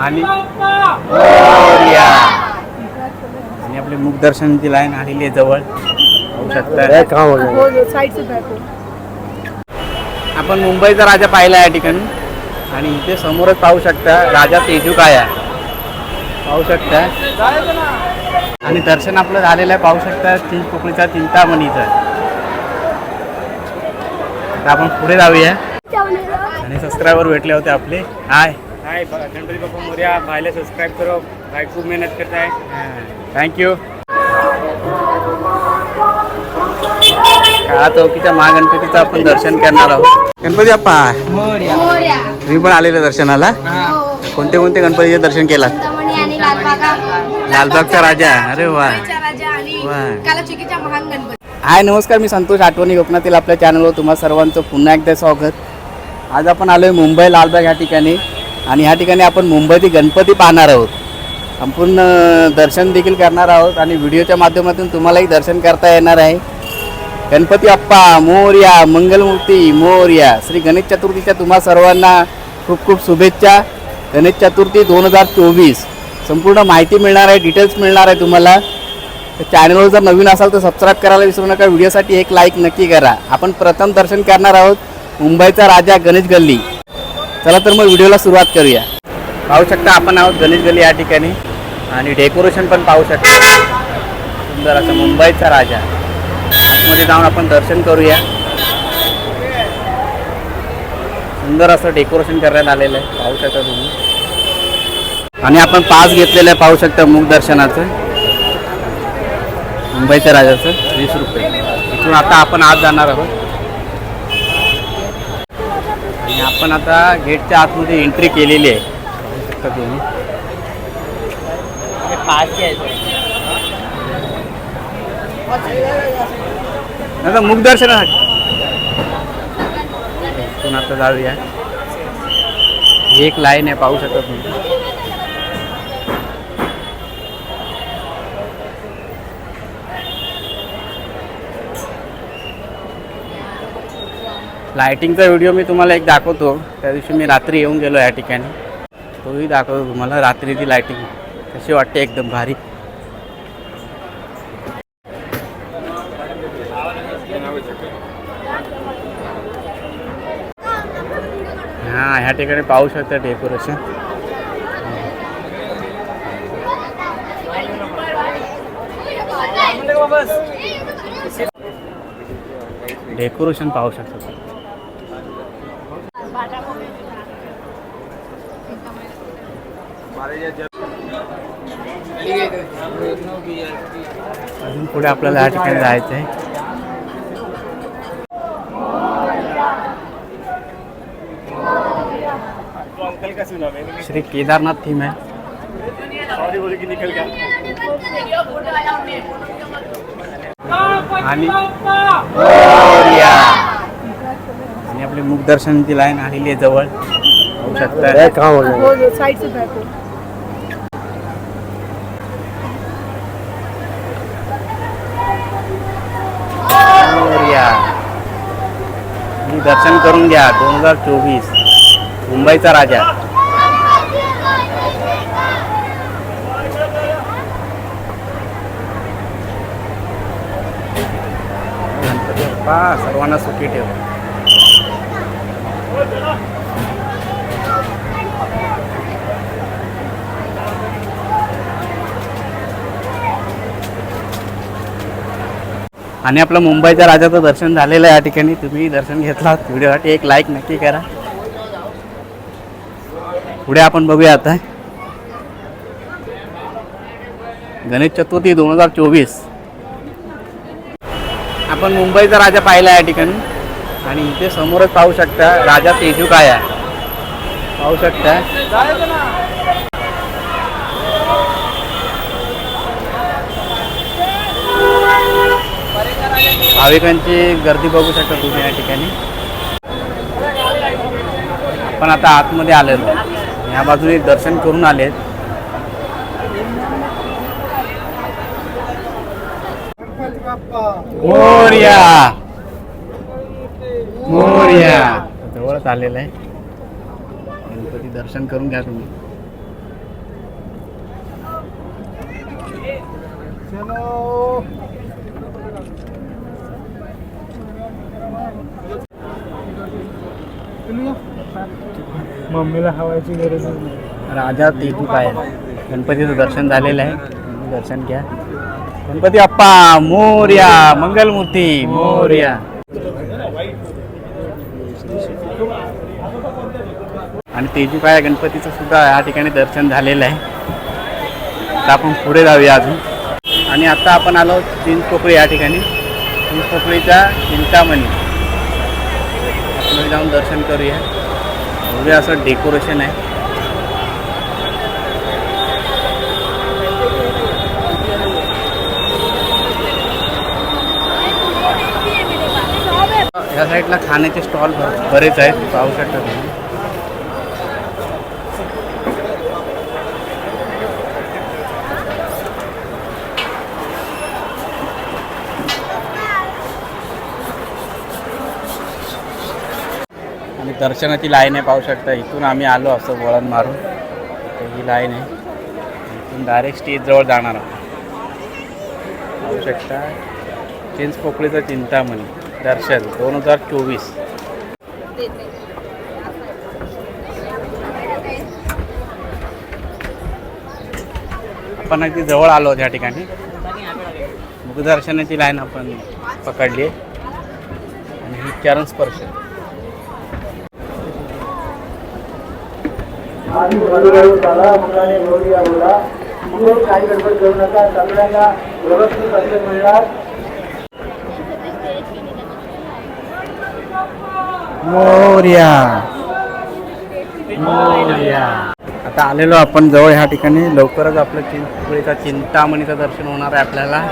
आणि. आणि आपली मुखदर्शनची लाईन आलेली आहे जवळ. होऊ शकता. हो साईड से बैठो आपण मुंबईचा राजा पाहिला या ठिकाणी. आणि इथे समोरच पाहू शकता राजा तेजू काय आहे पाहू शकता. आणि दर्शन आपलं झालेलं आहे. पाहू शकता चिंचपोकळीचा चिंतामणीचं. तर आपण पुढे जाऊया. आणि सबस्क्रायबर भेटले होते आपले. हाय. हाय गणपती बाप्पा मोर्या भाईला सबस्क्राईब करो. भाई खूप मेहनत करत आहे थँक्यू काळा चौकीच्या महागणपतीचं आपण दर्शन करणार आहोत. गणपती बाप्पा तुम्ही पण आलेले दर्शनाला? कोणते कोणते गणपतीचे दर्शन लालबागा. लालबागचा राजा. अरे वा. राजा आणि वा. कालाचुकीच्या महान गणपती. हाय नमस्कार मी संतोष आठवणी कोकणातील आपल्या चॅनलवर तुम्हा सर्वांचं पुन्हा एकदा स्वागत. आज आपण आलो आहे मुंबई लालबाग ह्या ठिकाणी. आणि ह्या ठिकाणी आपण मुंबईतील गणपती पाहणार आहोत. संपूर्ण दर्शन देखील करणार आहोत आणि व्हिडिओच्या माध्यमातून तुम्हालाही दर्शन करता येणार आहे. गणपती अप्पा मोर्या मंगलमूर्ती मोर्या श्री गणेश चतुर्थीच्या तुम्हा सर्वांना खूप खूप शुभेच्छा. गणेश चतुर्थी दोन हजार चोवीस. संपूर्ण माहिती मिळणार आहे डिटेल्स मिळणार आहे तुम्हाला. तर चॅनलवर जर नवीन असाल तर सबस्क्राईब करायला विसरू नका. व्हिडिओसाठी एक लाईक नक्की करा. आपण प्रथम दर्शन करणार आहोत मुंबईचा राजा गणेश गल्ली. चला तर मग व्हिडिओला सुरुवात करूया. पाहू शकता आपण आहोत गणेश गली या ठिकाणी आणि डेकोरेशन पण पाहू शकता. सुंदर असं मुंबईचा राजा. आतमध्ये जाऊन आपण दर्शन करूया. सुंदर असं डेकोरेशन करण्यात आलेलं आहे. पाहू शकता तुम्ही. आणि आपण पास घेतलेलं आहे पाहू शकता मुख दर्शनाचं. मुंबईच्या राजाचं वीस रुपये. इथून आता आपण आज जाणार आहोत. आणि आपण आता गेटच्या आतमध्ये एंट्री केलेली आहे शकता तुम्ही आता मुख दर्शनासाठी इथून आता जाऊया ही एक लाईन आहे पाहू शकता तुम्ही लायटिंगचा व्हिडिओ मी तुम्हाला एक दाखवतो. त्या दिवशी मी रात्री येऊन गेलो या ठिकाणी. तोही दाखवतो तुम्हाला रात्रीची लायटिंग कशी वाटते? एकदम भारी. हां ह्या ठिकाणी पाहू शकता डेकोरेशन डेकोरेशन पाहू शकता पुढे आपल्याला या ठिकाणी जायचं आहे श्री केदारनाथ थीम है गया आणि आपली मुखदर्शनची लाईन आलेली आहे जवळ. होऊ शकता हो साईड से बैठो मोरया. आणि दर्शन करून घ्या. दोन हजार चोवीस. मुंबईचा राजा. सर्वांना सुखी ठेव. आणि आपलं मुंबईच्या राजाचं दर्शन झालेलं आहे या ठिकाणी. तुम्ही दर्शन घेतला व्हिडिओसाठी एक लाईक नक्की करा. पुढे आपण बघूया आता. गणेश चतुर्थी दोन हजार चोवीस. आपण मुंबईचा राजा पाहिला या ठिकाणी. आणि इथे समोरच पाहू शकता राजा तेजू काय आहे. पाहू शकता. भाविकांची गर्दी बघू शकता तुम्ही या ठिकाणी. आपण आता आतमध्ये आलेलो या बाजूने दर्शन करून आले मोर्या. मोर्या. जवळच आलेलं आहे. गणपती दर्शन करून घ्या तुम्ही. मम्मीला हवायची गरज नाही. राजा तेजू काय? गणपतीचं दर्शन झालेलं आहे. दर्शन घ्या. गणपती अप्पा मोर्या मंगलमूर्ती मोर्या. आणि तेजी काय गणपतीचं सुद्धा या ठिकाणी दर्शन झालेलं आहे. आता आपण पुढे जाऊया अजून. आणि आता आपण आलो चिंचपोकळी या ठिकाणी. चिंचपोकळीच्या चिंतामणी. आपण जाऊन दर्शन करूया. बघूया असं डेकोरेशन आहे. या साईडला खाण्याचे स्टॉल बरेच आहेत पाहू शकता तुम्ही. दर्शनाची लाईन आहे पाहू शकता. इथून आम्ही आलो असं वळण मारून. तर ही लाईन आहे. इथून डायरेक्ट स्टेजजवळ जाणार आहोत. पाहू शकता. चिंच पोकळीचं चिंतामणी. दर्शन. दोन हजार चोवीस. आपण अगदी जवळ आलो त्या ठिकाणी. मुखदर्शनाची लाईन आपण पकडली आहे. आणि ही चरण स्पर्श आधी हळूहळू चाला मुलाने कुठेच काही गडबड करू नका. सगळ्यांना व्यवस्थित दर्शन मिळणार. मोर्या. मोर्या. आता आलेलो आपण जवळ ह्या ठिकाणी. लवकरच आपलं चिंचपोळीचा चिंतामणीचं दर्शन होणार आहे आपल्याला.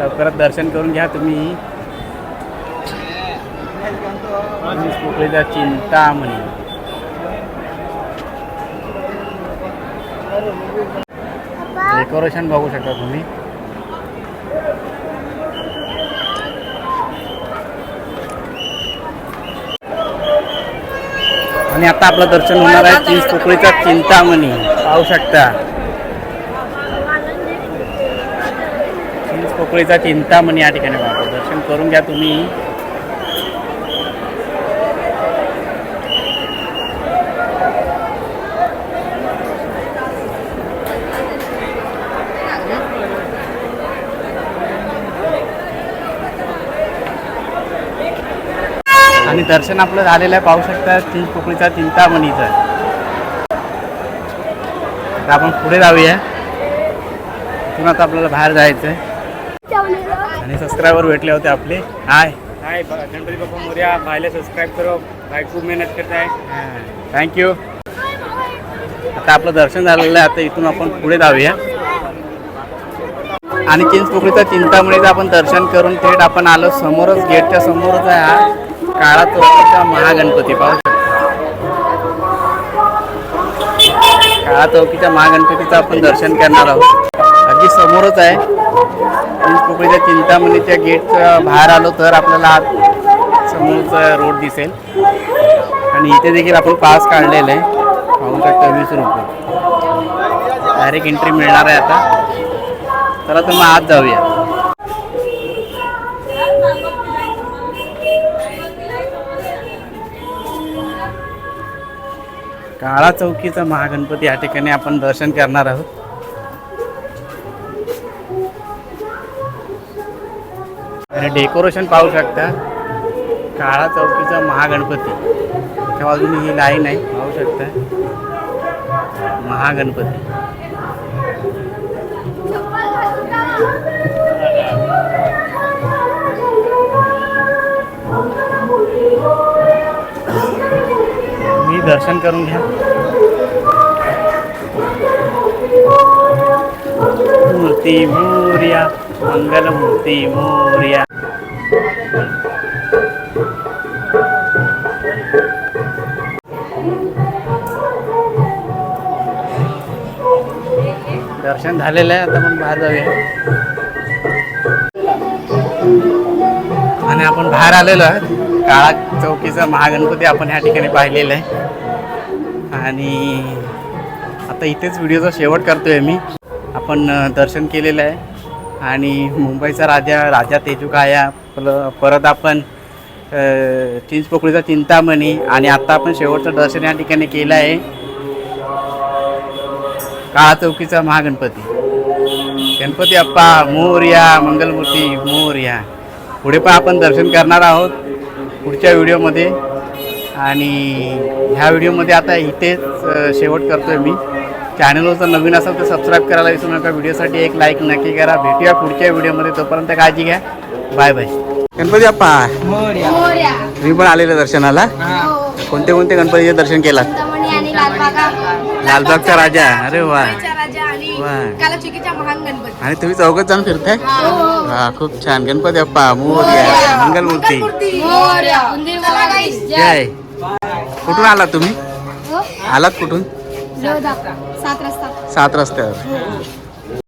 लवकरच दर्शन करून घ्या तुम्ही. चिंतामणी. डेकोरेशन बघू शकता तुम्ही. आणि आता आपलं दर्शन होणार आहे चिंच पोकळीचा चिंतामणी. पाहू शकता. चिंच पोकळीचा चिंतामणी या ठिकाणी दर्शन करून घ्या तुम्ही. आणि दर्शन आपलं झालेलं आहे पाहू शकता चिंच पोकळीचा चिंतामणीचं आता आपण पुढे जाऊया. इथून आता आपल्याला बाहेर जायचं आहे आणि सबस्क्रायबर भेटले होते आपले. Hi hi Ganpati Bappa Morya. भाईला subscribe करो. भाई खूप मेहनत करता है थँक्यू आता आपलं दर्शन झालेलं आहे. आता इथून आपण पुढे जाऊया. आणि चिंचपोकळीचा चिंतामणीचं आपण दर्शन करून थेट आपण आलो. समोरच गेटच्या समोरच आहे हा. काळा चौकीचा महागणपती पाहू काळा चौकीच्या महागणपतीचं आपण दर्शन करणार आहोत. अगदी समोरच आहे. पोकळीच्या चिंतामणीच्या गेटच्या बाहेर आलो तर आपल्याला आत समोरचा रोड दिसेल. आणि इथे देखील आपण पास काढलेलं आहे. पाहू शकता वीस रुपये डायरेक्ट एंट्री मिळणार आहे आता. चला तर मग आत जाऊया. काळा चौकीचा महागणपती या ठिकाणी आपण दर्शन करणार आहोत. आणि डेकोरेशन पाहू शकता काळा चौकीचा महागणपती. एका बाजूने ही लाईन आहे पाहू शकता. महागणपती. दर्शन करून घ्या. मूर्ती मोर्या मंगल मूर्ती मोर्या. दर्शन झालेलं आहे आता आपण बाहेर जाऊया. आणि आपण बाहेर आलेलो आहे काळा चौकीचा महागणपती आपण ह्या ठिकाणी पाहिलेला आहे. आणि आता इथेच व्हिडिओचा शेवट करतो आहे मी. आपण दर्शन केलेलं आहे. आणि मुंबईचा राजा राजा तेजुकाया प्ल परत आपण चिंचपोकळीचा चिंतामणी आणि आता आपण शेवटचं दर्शन या ठिकाणी केलं आहे. काळा चौकीचा महागणपती. गणपती अप्पा मोर्या मंगलमूर्ती मोर्या पुढे पण आपण दर्शन करणार आहोत पुढच्या व्हिडिओमध्ये. आणि ह्या व्हिडिओमध्ये आता इथेच शेवट करतोय मी. चॅनलवर जर नवीन असेल तर सबस्क्राईब करायला विसरू नका. व्हिडिओसाठी एक लाईक नक्की करा. भेटूया पुढच्या व्हिडिओमध्ये. तोपर्यंत काळजी घ्या. बाय बाय गणपती अप्पा मोर्या. तुम्ही पण आलेले दर्शनाला? हो. कोणते कोणते गणपतीचे दर्शन लालबागा. लालबागचा राजा. अरे वा. आणि तुम्ही चौघच जाऊन फिरताय? हो. हा. खूप छान. गणपती अप्पा मोर्या मंगलमूर्ती. जय. कुठून आलात तुम्ही? हो. आलात कुठून? सात रस्ता सात रस्त्यावर.